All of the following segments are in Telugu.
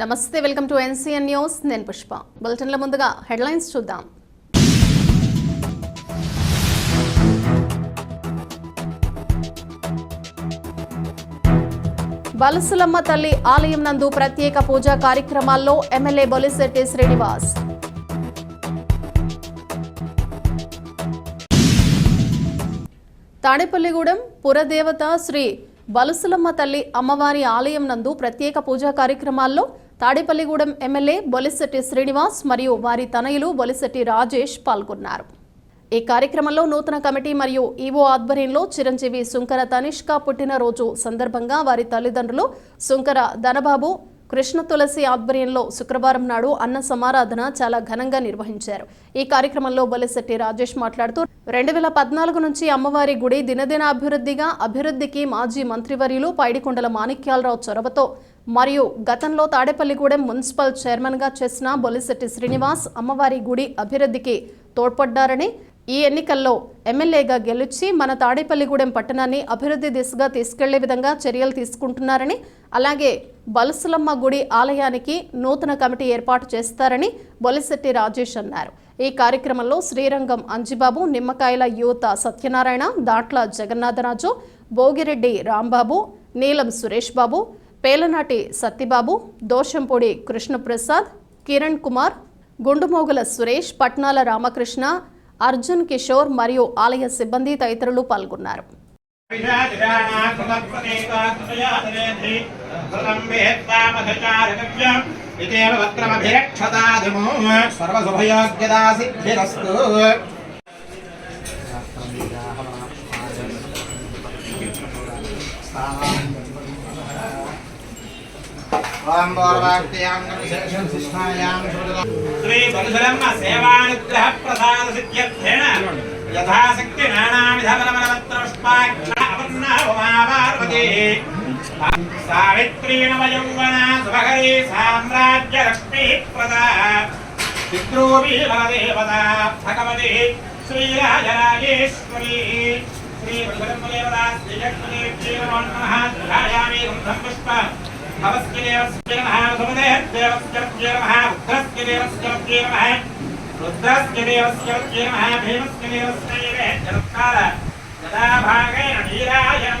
నమస్తే వెల్కమ్ టు ఎన్సీఎన్ న్యూస్. నేను పుష్ప. బులెటిన్ల ముందుగా హెడ్లైన్స్ చూద్దాం. బలసులమ్మ తల్లి ఆలయం నందు ప్రత్యేక పూజా కార్యక్రమాల్లో ఎమ్మెల్యే బొలిశెట్టి శ్రీనివాస్. తాడేపల్లిగూడెం పురదేవత శ్రీ బలుసులమ్మ తల్లి అమ్మవారి ఆలయం నందు ప్రత్యేక పూజా కార్యక్రమాల్లో తాడేపల్లిగూడెం ఎమ్మెల్యే బొలిశెట్టి శ్రీనివాస్ మరియు వారి తనయులు బొలిశెట్టి రాజేష్ పాల్గొన్నారు. ఈ కార్యక్రమంలో నూతన కమిటీ మరియు ఈవో ఆధ్వర్యంలో చిరంజీవి సుంకర తనిష్క పుట్టినరోజు సందర్భంగా వారి తల్లిదండ్రులు సుంకర ధనబాబు కృష్ణ తులసి ఆధ్వర్యంలో శుక్రవారం నాడు అన్న సమారాధన చాలా ఘనంగా నిర్వహించారు. ఈ కార్యక్రమంలో బొలిశెట్టి రాజేష్ మాట్లాడుతూ రెండు వేల పద్నాలుగు నుంచి అమ్మవారి గుడి దినదిన అభివృద్ధిగా అభివృద్ధికి మాజీ మంత్రివర్యులు పైడికొండల మాణిక్యాలరావు చొరవతో మరియు గతంలో తాడేపల్లిగూడెం మున్సిపల్ చైర్మన్గా చేసిన బొలిశెట్టి శ్రీనివాస్ అమ్మవారి గుడి అభివృద్ధికి తోడ్పడ్డారని ఈ ఎన్నికల్లో ఎమ్మెల్యేగా గెలిచి మన తాడేపల్లిగూడెం పట్టణాన్ని అభివృద్ధి దిశగా తీసుకెళ్ళే విధంగా చర్యలు తీసుకుంటున్నారని అలాగే బలసులమ్మ గుడి ఆలయానికి నూతన కమిటీ ఏర్పాటు చేస్తారని బొలిశెట్టి రాజేష్ అన్నారు. ఈ కార్యక్రమంలో శ్రీరంగం అంజిబాబు నిమ్మకాయల యువత సత్యనారాయణ దాట్ల జగన్నాథరాజు భోగిరెడ్డి రాంబాబు నీలం సురేష్ బాబు పేలనాటి సత్తిబాబు దోషంపూడి కృష్ణప్రసాద్ కిరణ్ కుమార్ గుండుమోగుల సురేష్ పట్నాల రామకృష్ణ అర్జున్ కిషోర్ మరియు ఆలయ సిబ్బంది తదితరులు పాల్గొన్నారు ఇదేవ వక్రమభిరక్షతాదిమో సర్వశుభయోగ్యదా సిద్ధిరస్తు శ్రీ బలుసలమ్మ సేవానుగ్రహ ప్రసాద సిద్ధ్యర్థేన యథాశక్తి నానావిధ బలమలవత్రష్పాక్షాపన్నావమాపార్వతి సావిత్రీణ సుభగరీ సామ్రాజ్య లక్ష్మీ ప్రదా పితృవీ బలదేవత భగవతి శ్రీరాజరాజేశ్వరీ శ్రీ బలుసలమ్మ శ్రీలక్ష్మీ శ్రీ లక్ష్మీ రుద్రస్కిరేవస్కరత్యే మహా భీమస్కిరేవస్కరే జలత్కాల జలాభాగేన వీరాయనం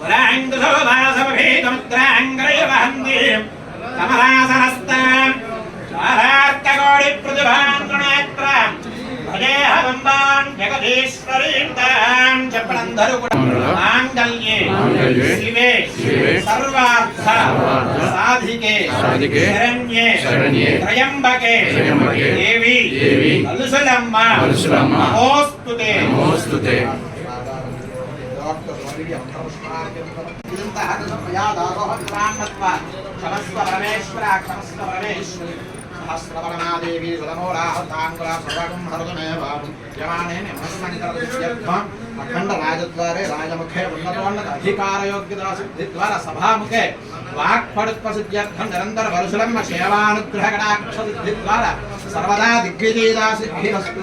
సర్వదా వరాంగుశోభాసమభీతముద్రాంగ్రయవహంతి కమలాసనస్తాం చారార్కకోడి ప్రతిభాంతృనేత్రాం భజేహబంబాం జగదీశ్వరీం తాం. చెప్పనందరూ కూడా మాంగళ్యే శివే. సర్వార్థ. సాధికే. సాధికే. శరణ్యే. శరణ్యే. త్రయంబకే. త్రయంబకే. దేవి. దేవి. నమోస్తుతే. నమోస్తుతే. క్షమస్వ పరమేశ్వర క్షమస్వ పరమేశ్వరి సహస్రవరణాదేవి సురమూలాహతాంగుల సర్వగం హరదమేవ యమానే నిమస్మనితరదిత్యర్థం అఖండ రాజద్వారే రాజముఖే ఉన్నతోన్నత అధికారయోగ్యతా సిద్ధి ద్వారా సభాముఖే వాక్పడుత్వ సిద్ధ్యర్థం నిరంతర వరుసలమ్మ సేవానుగ్రహ కటాక్ష సిద్ధి ద్వారా సర్వదా దిగ్విజయదా సిద్ధిరస్తు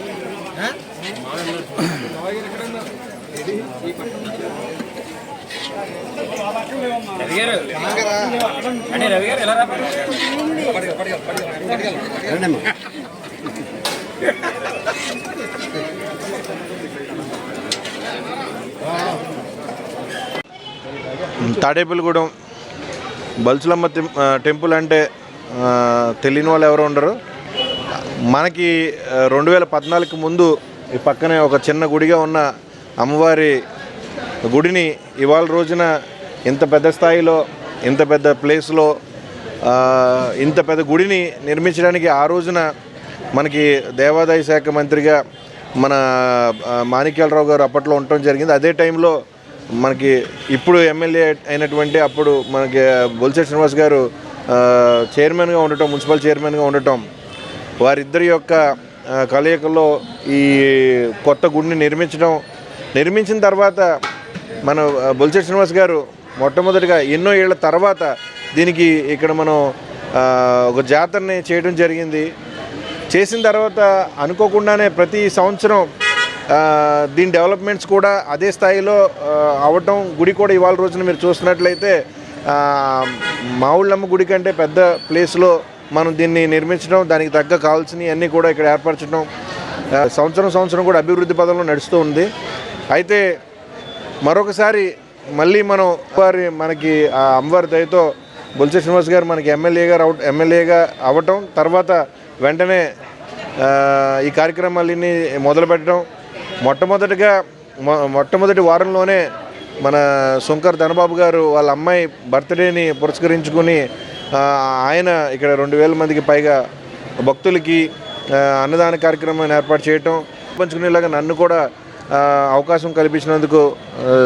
ఇదేవ వక్రమభిరక్షతాదిమో సర్వశుభయోగ్యదా తాడేపల్లిగూడెం బల్సులమ్మ టెంపుల్ అంటే తెలియని వాళ్ళు ఎవరు ఉండరు. మనకి రెండు వేల పద్నాలుగు ముందు ఈ పక్కనే ఒక చిన్న గుడిగా ఉన్న అమ్మవారి గుడిని ఇవాళ రోజున ఇంత పెద్ద స్థాయిలో ఇంత పెద్ద ప్లేస్లో ఇంత పెద్ద గుడిని నిర్మించడానికి ఆ రోజున మనకి దేవాదాయ శాఖ మంత్రిగా మన మాణిక్యాలరావు గారు అప్పట్లో ఉండటం జరిగింది. అదే టైంలో మనకి ఇప్పుడు ఎమ్మెల్యే అయినటువంటి అప్పుడు మనకి బొలిశెట్టి శ్రీనివాస్ గారు చైర్మన్గా ఉండటం మున్సిపల్ చైర్మన్గా ఉండటం వారిద్దరి యొక్క కలయికలో ఈ కొత్త గుడిని నిర్మించడం నిర్మించిన తర్వాత మన ఆ, శ్రీనివాస్ గారు మొట్టమొదటిగా ఎన్నో ఏళ్ళ తర్వాత దీనికి ఇక్కడ మనం ఒక జాతరని చేయడం జరిగింది. చేసిన తర్వాత అనుకోకుండానే ప్రతి సంవత్సరం దీని డెవలప్మెంట్స్ కూడా అదే స్థాయిలో అవటం గుడి కూడా ఇవాళ రోజున మీరు చూసినట్లయితే మా మావుళ్ళమ్మ గుడి కంటే పెద్ద ప్లేస్లో మనం దీన్ని నిర్మించడం దానికి తగ్గ కావాల్సినవన్నీ కూడా ఇక్కడ ఏర్పరచడం సంవత్సరం సంవత్సరం కూడా అభివృద్ధి పదంలో నడుస్తూ ఉంది. అయితే మరొకసారి మళ్ళీ మనం వారి మనకి ఆ అమ్మవారి దయతో బొలిసె శ్రీనివాస్ గారు మనకి ఎమ్మెల్యేగా రావ ఎమ్మెల్యేగా అవ్వటం తర్వాత వెంటనే ఈ కార్యక్రమాలన్నీ మొదలుపెట్టడం మొట్టమొదటిగా మొట్టమొదటి వారంలోనే మన శంకర్ ధనబాబు గారు వాళ్ళ అమ్మాయి బర్త్డేని పురస్కరించుకుని ఆయన ఇక్కడ రెండు వేల మందికి పైగా భక్తులకి అన్నదాన కార్యక్రమాన్ని ఏర్పాటు చేయటం పంచుకునేలాగా నన్ను కూడా అవకాశం కల్పించినందుకు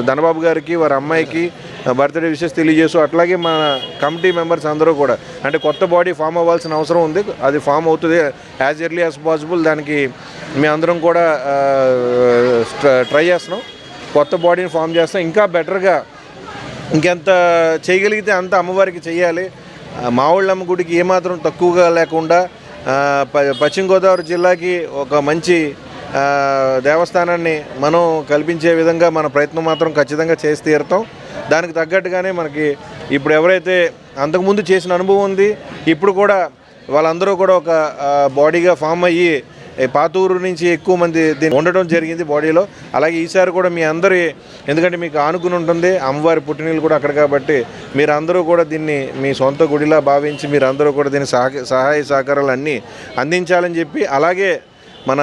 ధనబాబు గారికి వారి అమ్మాయికి బర్త్డే విషెస్ తెలియజేస్తూ అట్లాగే మన కమిటీ మెంబర్స్ అందరూ కూడా అంటే కొత్త బాడీ ఫామ్ అవ్వాల్సిన అవసరం ఉంది అది ఫామ్ అవుతుంది యాజ్ ఎర్లీ యాజ్ పాసిబుల్ దానికి మేము అందరం కూడా ట్రై చేస్తున్నాం కొత్త బాడీని ఫామ్ చేస్తాం ఇంకా బెటర్గా ఇంకెంత చేయగలిగితే అంత అమ్మవారికి చేయాలి మావుళ్ళమ్మ గుడికి ఏమాత్రం తక్కువగా లేకుండా ప- పశ్చిమ గోదావరి జిల్లాకి ఒక మంచి దేవస్థానాన్ని మనం కల్పించే విధంగా మన ప్రయత్నం మాత్రం ఖచ్చితంగా చేసి తీరుతాం. దానికి తగ్గట్టుగానే మనకి ఇప్పుడు ఎవరైతే అంతకుముందు చేసిన అనుభవం ఉంది ఇప్పుడు కూడా వాళ్ళందరూ కూడా ఒక బాడీగా ఫామ్ అయ్యి పాతూరు నుంచి ఎక్కువ మంది దీన్ని ఉండడం జరిగింది బాడీలో. అలాగే ఈసారి కూడా మీ అందరి ఎందుకంటే మీకు ఆనుకుని ఉంటుంది అమ్మవారి పుట్టినీళ్ళు కూడా అక్కడ కాబట్టి మీరందరూ కూడా దీన్ని మీ సొంత గుడిలా భావించి మీరందరూ కూడా దీన్ని సహ సహాయ సహకారాలు అన్నీ అందించాలని చెప్పి అలాగే మన